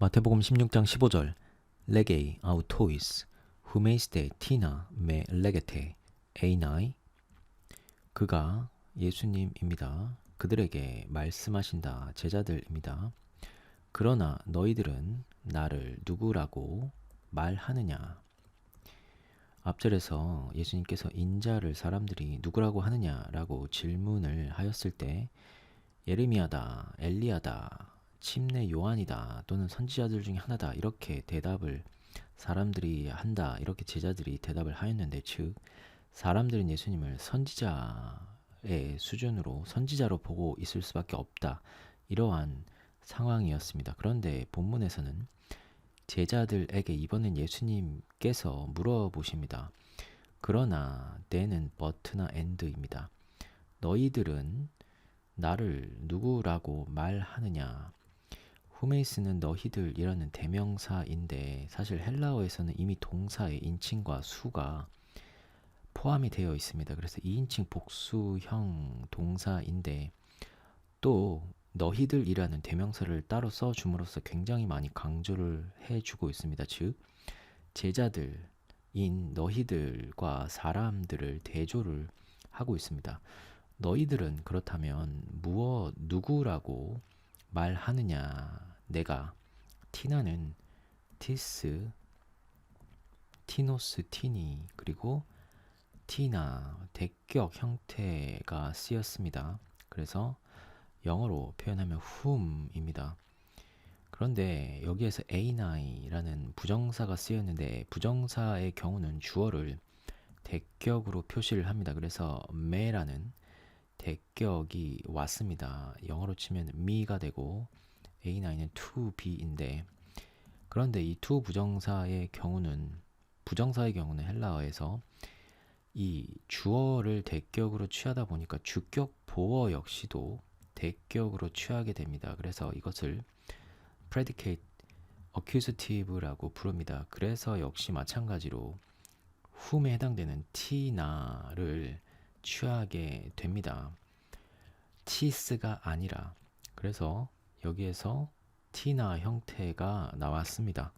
마태복음 16장 15절. 레게이 아우토이스. 후메이스테 티나 메 레게테. 에이나이. 그가 예수님입니다. 그들에게 말씀하신다 제자들입니다. 그러나 너희들은 나를 누구라고 말하느냐? 앞절에서 예수님께서 인자를 사람들이 누구라고 하느냐라고 질문을 하였을 때 예레미야다, 엘리야다, 침례 요한이다 또는 선지자들 중에 하나다 이렇게 대답을 사람들이 한다 이렇게 제자들이 대답을 하였는데 즉 사람들은 예수님을 선지자의 수준으로 선지자로 보고 있을 수밖에 없다 이러한 상황이었습니다. 그런데 본문에서는 제자들에게 이번엔 예수님께서 물어보십니다. 그러나 때는 but나 and입니다. 너희들은 나를 누구라고 말하느냐? 후메이스는 너희들이라는 대명사인데 사실 헬라어에서는 이미 동사의 인칭과 수가 포함이 되어 있습니다. 그래서 2인칭 복수형 동사인데 또 너희들이라는 대명사를 따로 써줌으로써 굉장히 많이 강조를 해주고 있습니다. 즉 제자들인 너희들과 사람들을 대조를 하고 있습니다. 너희들은 그렇다면 무엇 누구라고 말하느냐? 내가 티나는 티스, 티노스, 티니 그리고 티나 대격 형태가 쓰였습니다. 그래서 영어로 표현하면 whom입니다. 그런데 여기에서 a9라는 부정사가 쓰였는데 부정사의 경우는 주어를 대격으로 표시를 합니다. 그래서 매라는 대격이 왔습니다. 영어로 치면 me가 되고 a9은 to be인데 그런데 이 to 부정사의 경우는 부정사의 경우는 헬라어에서 이 주어를 대격으로 취하다 보니까 주격 보어 역시도 대격으로 취하게 됩니다. 그래서 이것을 predicate accusative라고 부릅니다. 그래서 역시 마찬가지로 whom에 해당되는 t나를 취하게 됩니다. t스가 아니라 그래서 여기에서 t나 형태가 나왔습니다.